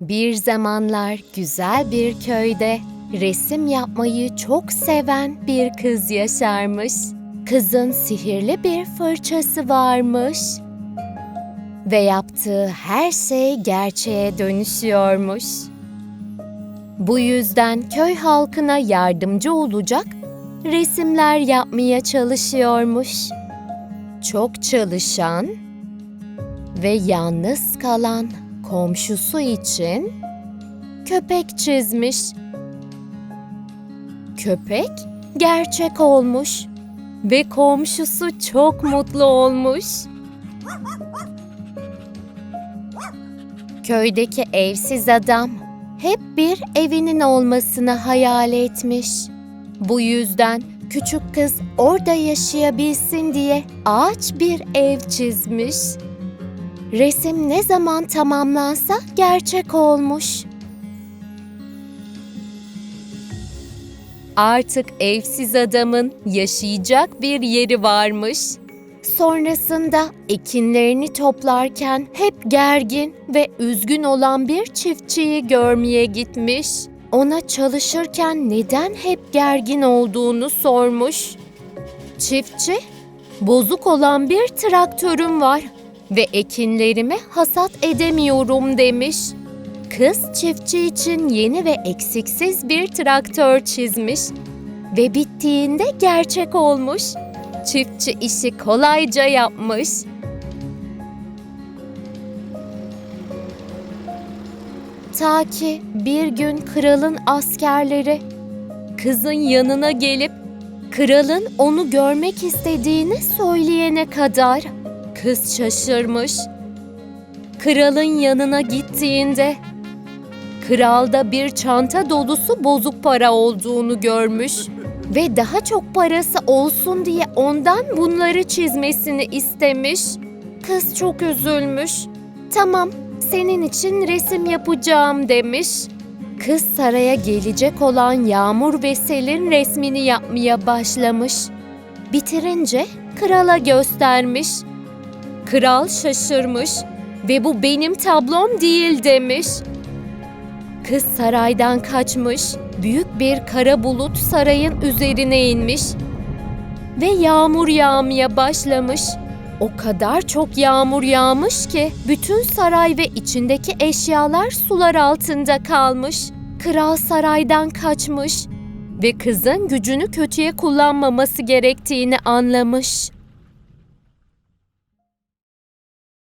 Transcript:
Bir zamanlar güzel bir köyde resim yapmayı çok seven bir kız yaşarmış. Kızın sihirli bir fırçası varmış. Ve yaptığı her şey gerçeğe dönüşüyormuş. Bu yüzden köy halkına yardımcı olacak resimler yapmaya çalışıyormuş. Çok çalışan ve yalnız kalan komşusu için köpek çizmiş. Köpek gerçek olmuş ve komşusu çok mutlu olmuş. Köydeki evsiz adam hep bir evinin olmasını hayal etmiş. Bu yüzden küçük kız orada yaşayabilsin diye ağaç bir ev çizmiş. Resim ne zaman tamamlansa gerçek olmuş. Artık evsiz adamın yaşayacak bir yeri varmış. Sonrasında ekinlerini toplarken hep gergin ve üzgün olan bir çiftçiyi görmeye gitmiş. Ona çalışırken neden hep gergin olduğunu sormuş. Çiftçi, bozuk olan bir traktörüm var ve ekinlerimi hasat edemiyorum demiş. Kız çiftçi için yeni ve eksiksiz bir traktör çizmiş ve bittiğinde gerçek olmuş. Çiftçi işi kolayca yapmış. Ta ki bir gün kralın askerleri kızın yanına gelip kralın onu görmek istediğini söyleyene kadar kız şaşırmış. Kralın yanına gittiğinde kralda bir çanta dolusu bozuk para olduğunu görmüş ve daha çok parası olsun diye ondan bunları çizmesini istemiş. Kız çok üzülmüş. Tamam, senin için resim yapacağım demiş. Kız saraya gelecek olan Yağmur ve Sel'in resmini yapmaya başlamış. Bitirince krala göstermiş. Kral şaşırmış ve bu benim tablom değil demiş. Kız saraydan kaçmış, büyük bir kara bulut sarayın üzerine inmiş ve yağmur yağmaya başlamış. O kadar çok yağmur yağmış ki bütün saray ve içindeki eşyalar sular altında kalmış. Kral saraydan kaçmış ve kızın gücünü kötüye kullanmaması gerektiğini anlamış.